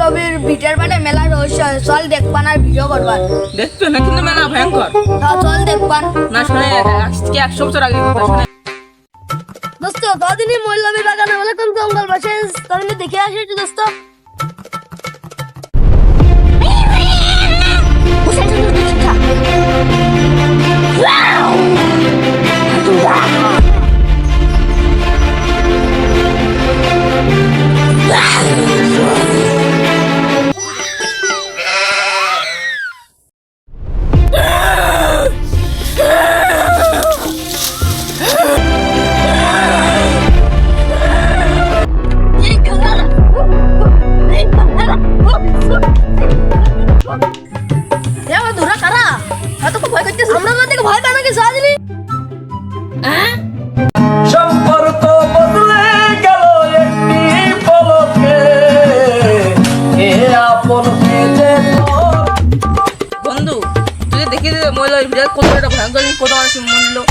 লবির ভিটার পাটে মেলা রহস্য চল দেখবান আর ভিডিও করবান দেখছ না কিন্তু মেলা ভয়ঙ্কর। চল দেখবান না শুনে আজকে একশো বছর আগে কথা শুনে। দোস্ত কদিনই মহিলাবি বাগানে বলে জঙ্গল বসে? তাহলে দেখে আসি একটু দোস্ত। Wow! ওরা কারা? এত ভয় করতেছে আমরা আমার থেকে ভয় পায় নাকি সাজলি হ্যাঁ? সম্পর্ক বদলে গেল একটি পলকে। এ আপন পেতে বন্ধু তুই দেখি মহিলা বিরাট কত একটা ভয়ঙ্কর কত মানুষ মরলো